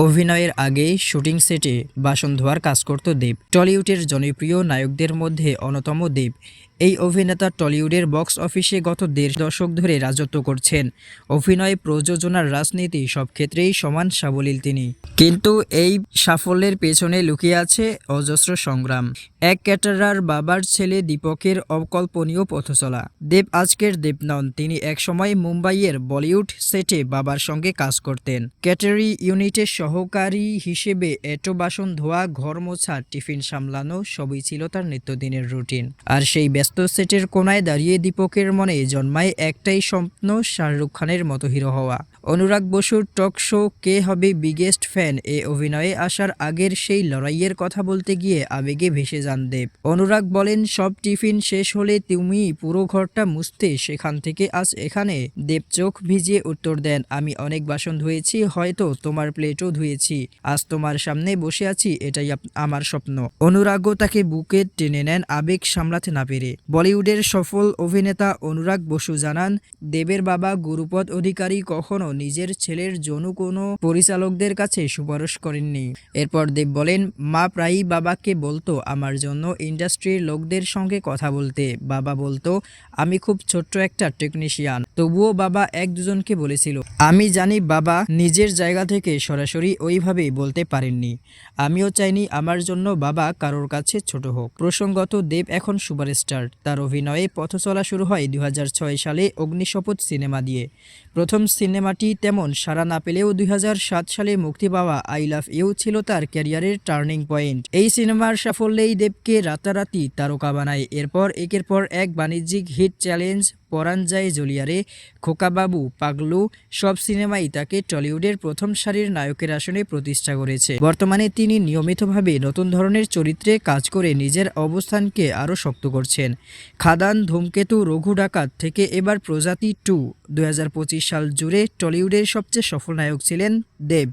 অভিনয়ের আগে শুটিং সেটে বাসন ধোয়ার কাজ করত দেব। টলিউডের জনপ্রিয় নায়কদের মধ্যে অন্যতম দেব। এই অভিনেতা টলিউডের বক্স অফিসে গত দেড় দশক ধরে রাজত্ব করছেন। অভিনয়, প্রযোজনার রাজনীতি সব ক্ষেত্রেই সমান সাবলীল তিনি। কিন্তু এই সাফল্যের পেছনে লুকিয়ে আছে অজস্র সংগ্রাম। এক ক্যাটারার বাবার ছেলে দীপকের অকল্পনীয় পথচলা। দেব আজকের দেব নন, তিনি একসময় মুম্বাইয়ের বলিউড সেটে বাবার সঙ্গে কাজ করতেন। ক্যাটারি ইউনিটের সহকারী হিসেবে এটো বাসন ধোয়া, ঘর মোছা, টিফিন সামলানো সবই ছিল তার নিত্যদিনের রুটিন। আর সেই ব্যস্ত সেটের কোনায় দাঁড়িয়ে দীপকের মনে জন্মায় একটাই স্বপ্ন, শাহরুখ খানের মতো হিরো হওয়া। অনুরাগ বসুর টক শো কে হবে বিগেস্ট ফ্যান? এ অভিনয়ে আসার আগের সেই লড়াইয়ের কথা বলতে গিয়ে আবেগে ভেসে যান দেব। অনুরাগ বলেন, সব টিফিন শেষ হলে তুমি পুরো ঘরটা মুছতে সেখান থেকে আজ এখানে। দেব চোখ ভিজিয়ে উত্তর দেন, আমি অনেক বাসন ধুয়েছি, হয়তো তোমার প্লেটও ধুয়েছি। আজ তোমার সামনে বসে আছি, এটাই আমার স্বপ্ন। অনুরাগও তাকে বুকে টেনে নেন আবেগ সামলাতে না পেরে। বলিউডের সফল অভিনেতা অনুরাগ বসু জানান, দেবের বাবা গুরুপদ অধিকারী কখনো নিজের ছেলের জন্য কোনো পরিচালকদের কাছে সুপারিশ করেননি। এরপর দেব বলেন, মা প্রায়ই বাবাকে বলতো আমার জন্য ইন্ডাস্ট্রির লোকদের সঙ্গে কথা বলতে। বাবা বলতো, আমি খুব ছোট্ট একটা টেকনিশিয়ান। তবুও বাবা এক দুজনকে বলেছিল, আমি জানি বাবা নিজের জায়গা থেকে সরাসরি ওইভাবে বলতে পারেননি। আমিও চাইনি আমার জন্য বাবা কারোর কাছে ছোট হোক। প্রসঙ্গত দেব এখন সুপারস্টার। তার অভিনয়ে পথ চলা শুরু হয় দুই হাজার ছয় সালে অগ্নিশপথ সিনেমা দিয়ে। প্রথম সিনেমাটি তেমন সাড়া না পেলেও দুই হাজার সাত সালে মুক্তি পাওয়া আই লাভ ইউ ছিল তার ক্যারিয়ারের টার্নিং পয়েন্ট। এই সিনেমার সাফল্যেই দেবকে রাতারাতি তারকা বানায়। এরপর একের পর এক বাণিজ্যিক হিট চ্যালেঞ্জ যায় জলিয়ারে, খোকাবাবু, পাগলু, সব সিনেমাই তাকে টলিউডের প্রথম সারির নায়কের আসনে প্রতিষ্ঠা করেছে। বর্তমানে তিনি নিয়মিতভাবে নতুন ধরনের চরিত্রে কাজ করে নিজের অবস্থানকে আরও শক্ত করছেন। খাদান, ধূমকেতু, রঘু ডাকাত থেকে এবার প্রজাতি টু। দু হাজার পঁচিশ সাল জুড়ে টলিউডের সবচেয়ে সফল নায়ক ছিলেন দেব।